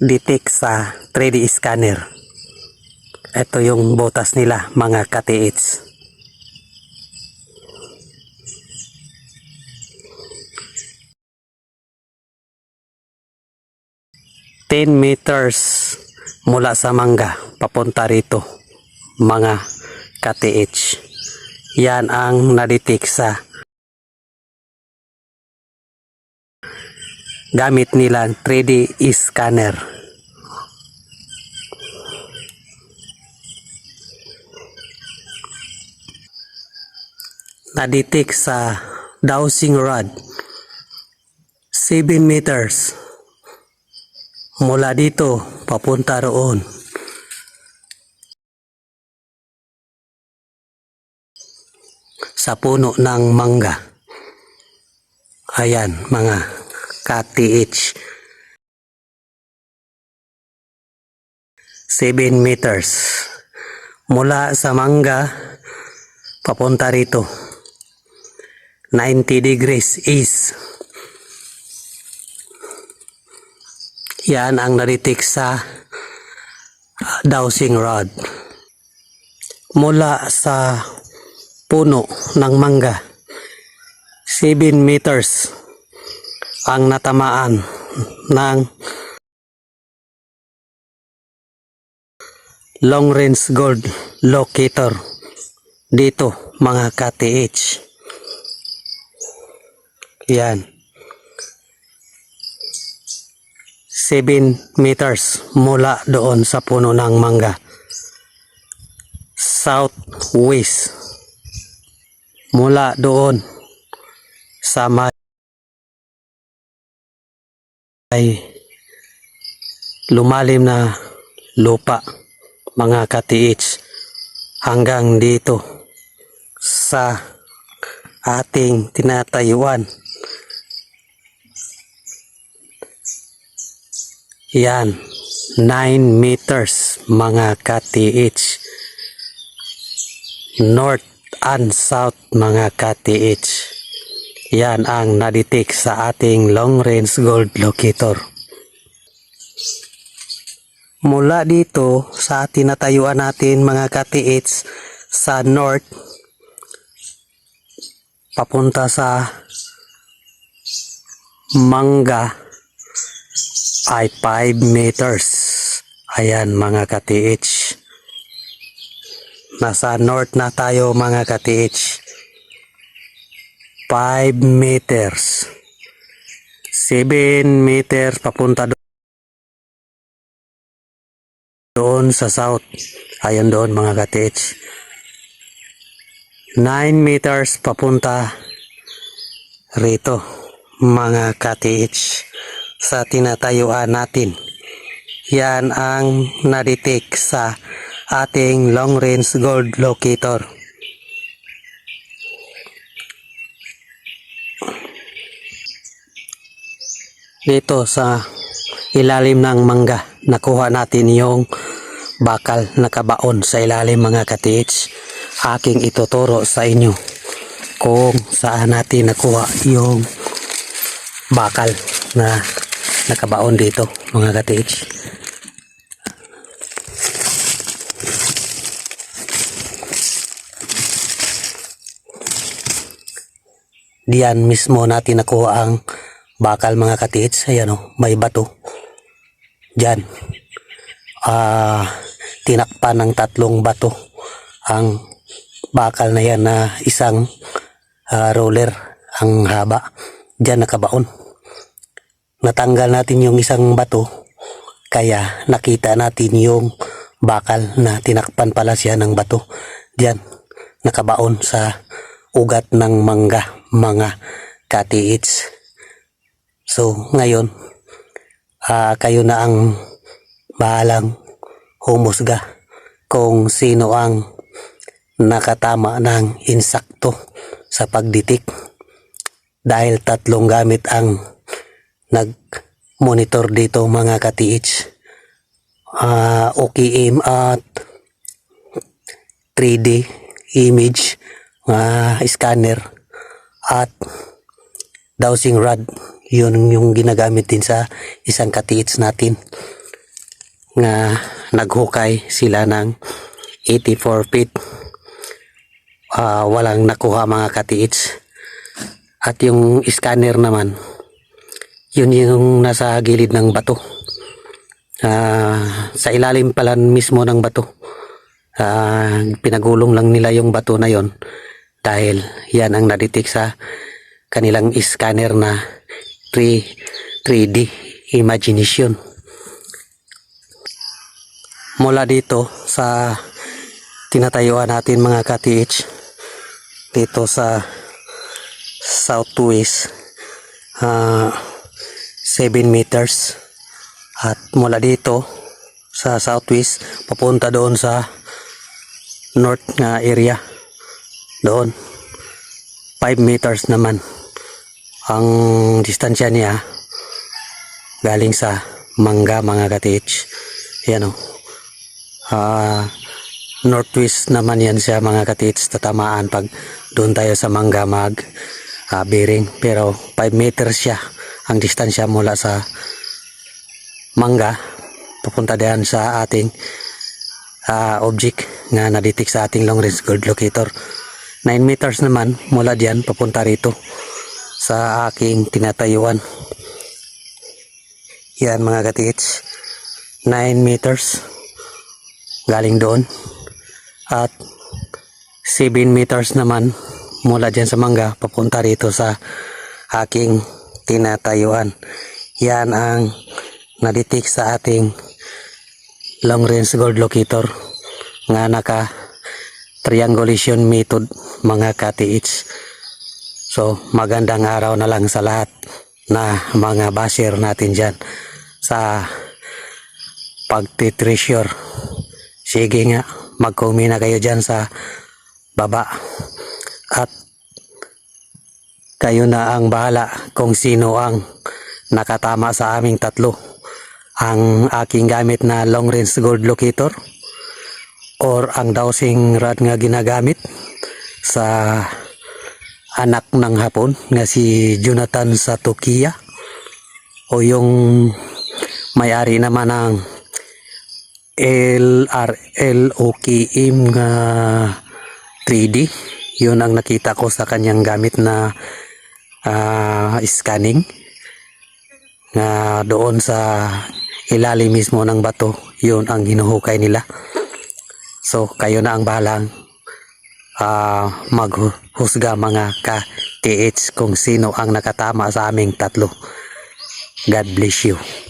detect sa 3D scanner. Ito yung botas nila mga ka-TH. Ten meters mula sa mangga papunta rito mga ka-TH. Yan ang nadetect sa gamit nilang 3D scanner. Nadetect sa dowsing rod 7 meters mula dito papunta roon. Sa puno ng mangga. Ayan, mga ka-TH. 7 meters. Mula sa mangga, papunta rito. 90 degrees east. Yan ang naritik sa uh, dowsing rod. Mula sa puno ng mangga, 7 meters ang natamaan ng long range gold locator dito mga ka-TH. Yan. 7 meters mula doon sa puno ng mangga. Southwest. Mula doon sa may lumalim na lupa mga ka-TH hanggang dito sa ating tinatayuan. Yan, 9 meters mga ka-TH. North and South mga ka-TH. Yan ang nadetect sa ating long range gold locator. Mula dito sa tinatayuan natin mga ka-TH sa north papunta sa Mangga ay 5 meters. Ayan mga ka-TH. Nasa north na tayo mga ka-TH. 5 meters. 7 meters papunta do- doon sa south. Ayan doon mga ka-TH. 9 meters papunta rito mga ka-TH sa tinatayuan natin. Yan ang nadetect sa ating long range gold locator. Dito sa ilalim ng mangga, nakuha natin yung bakal na kabaon sa ilalim mga katich. Aking ituturo sa inyo kung saan natin nakuha yung bakal na nakabaon dito mga katich. Diyan mismo natin nakuha ang bakal mga katits. Ayan o, may bato. Diyan. Ah, tinakpan ng tatlong bato ang bakal na yan na isang ah, roller ang haba. Diyan nakabaon. Natanggal natin yung isang bato kaya nakita natin yung bakal na tinakpan pala siya ng bato. Diyan nakabaon sa ugat ng mangga mga katiits. So, ngayon, ah, kayo na ang bahalang humusga kung sino ang nakatama ng insakto sa pagditik. Dahil tatlong gamit ang nag-monitor dito mga katiits. Ah, OKM at 3D image ah, scanner at dowsing rod yun yung ginagamit din sa isang katiits natin nga naghukay sila ng 84 feet. Ah, walang nakuha mga katiits. At yung scanner naman, yun yung nasa gilid ng bato. Ah, sa ilalim pala mismo ng bato. Ah, pinagulong lang nila yung bato na yon dahil yan ang nadetect sa kanilang scanner na 3 3D imagination. Mula dito sa tinatayuan natin mga ka-TH dito sa southwest ah 7 meters. At mula dito sa southwest papunta doon sa north nga area. Doon 5 meters naman ang distansya niya galing sa mangga mga katich yan o Ah, northwest naman yan siya mga katits tatamaan pag doon tayo sa mangga mag ah, bearing. Pero 5 meters siya ang distansya mula sa mangga. Papunta diyan sa ating ah, object nga naditik sa ating long range gold locator. 9 meters naman mula diyan papunta rito sa aking tinatayuan. Yan mga katits 9 meters. Galing doon. At 7 meters naman mula dyan sa mangga papunta rito sa aking tinatayuan. Yan ang naditik sa ating long range gold locator nga naka triangulation method mga katiits so magandang araw na lang sa lahat na mga basher natin dyan sa pagtitreasure. Sige nga mag-comment na kayo dyan sa baba. At kayo na ang bahala kung sino ang nakatama sa aming tatlo. Ang aking gamit na long range gold locator or ang dowsing rod nga ginagamit sa anak ng hapon nga si Jonathan sa Tokia o yung may-ari naman ng LRLOKM nga 3D yun ang nakita ko sa kanyang gamit na ah, scanning. Nga doon sa ilalim mismo ng bato yun ang hinuhukay nila. So kayo na ang bahalang ah, maghusga mga ka-TH kung sino ang nakatama sa aming tatlo. God bless you